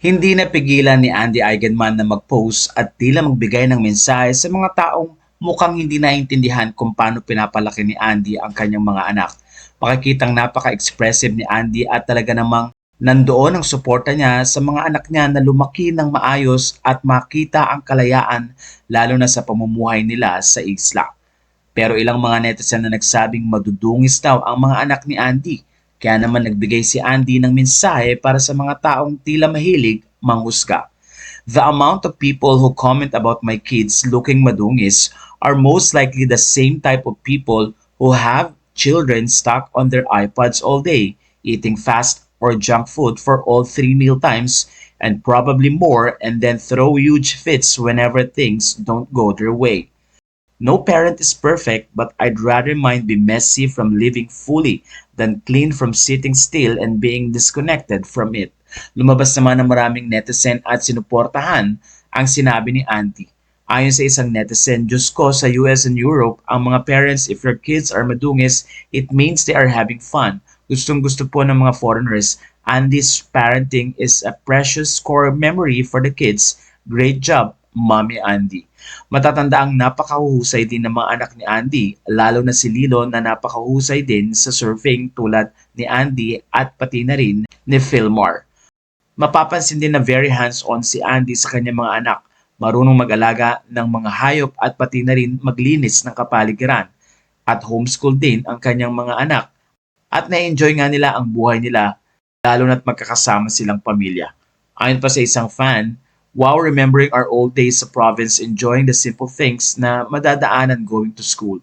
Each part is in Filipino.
Hindi napigilan ni Andy Eigenman na mag-post at tila magbigay ng mensahe sa mga taong mukhang hindi naintindihan kung paano pinapalaki ni Andy ang kanyang mga anak. Makikitang napaka-expressive ni Andy at talaga namang nandoon ang suporta niya sa mga anak niya na lumaki ng maayos at makita ang kalayaan lalo na sa pamumuhay nila sa isla. Pero ilang mga netizen na nagsabing madudungis daw ang mga anak ni Andy. Kaya naman nagbigay si Andy ng mensahe para sa mga taong tila mahilig manghusga. The amount of people who comment about my kids looking madungis are most likely the same type of people who have children stuck on their iPads all day, eating fast or junk food for all three meal times, and probably more, and then throw huge fits whenever things don't go their way. No parent is perfect, but I'd rather mine be messy from living fully than clean from sitting still and being disconnected from it. Lumabas naman ng maraming netizen at sinuportahan ang sinabi ni Auntie. Ayon sa isang netizen, Diyos ko sa US and Europe, ang mga parents, if your kids are madungis, it means they are having fun. Gustong gusto po ng mga foreigners, Andy's parenting is a precious core memory for the kids. Great job, Mommy Andy. Matatanda ang napakahusay din ng mga anak ni Andy, lalo na si Lilo na napakahusay din sa surfing tulad ni Andy at pati na rin ni Philmar. Mapapansin din na very hands-on si Andy sa kanyang mga anak, marunong mag-alaga ng mga hayop at pati na rin maglinis ng kapaligiran. At homeschool din ang kanyang mga anak. At na-enjoy nga nila ang buhay nila, lalo na't magkakasama silang pamilya. Ayon pa sa isang fan, Wow, remembering our old days sa province, enjoying the simple things na madadaanan going to school.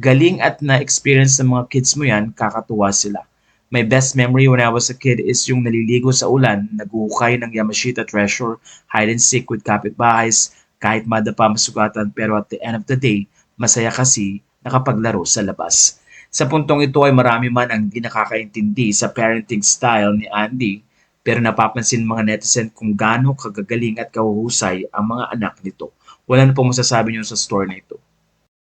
Galing at na-experience ng mga kids mo yan, kakatuwa sila. My best memory when I was a kid is yung naliligo sa ulan, naguhukay ng Yamashita Treasure, hide and seek with kapitbahays, kahit madapa masugatan pero at the end of the day, masaya kasi nakapaglaro sa labas. Sa puntong ito ay marami man ang di nakakaintindi sa parenting style ni Andy, pero napapansin mga netizen kung gaano kagagaling at kahuhusay ang mga anak nito. Wala na pong masasabi niyo sa story na ito.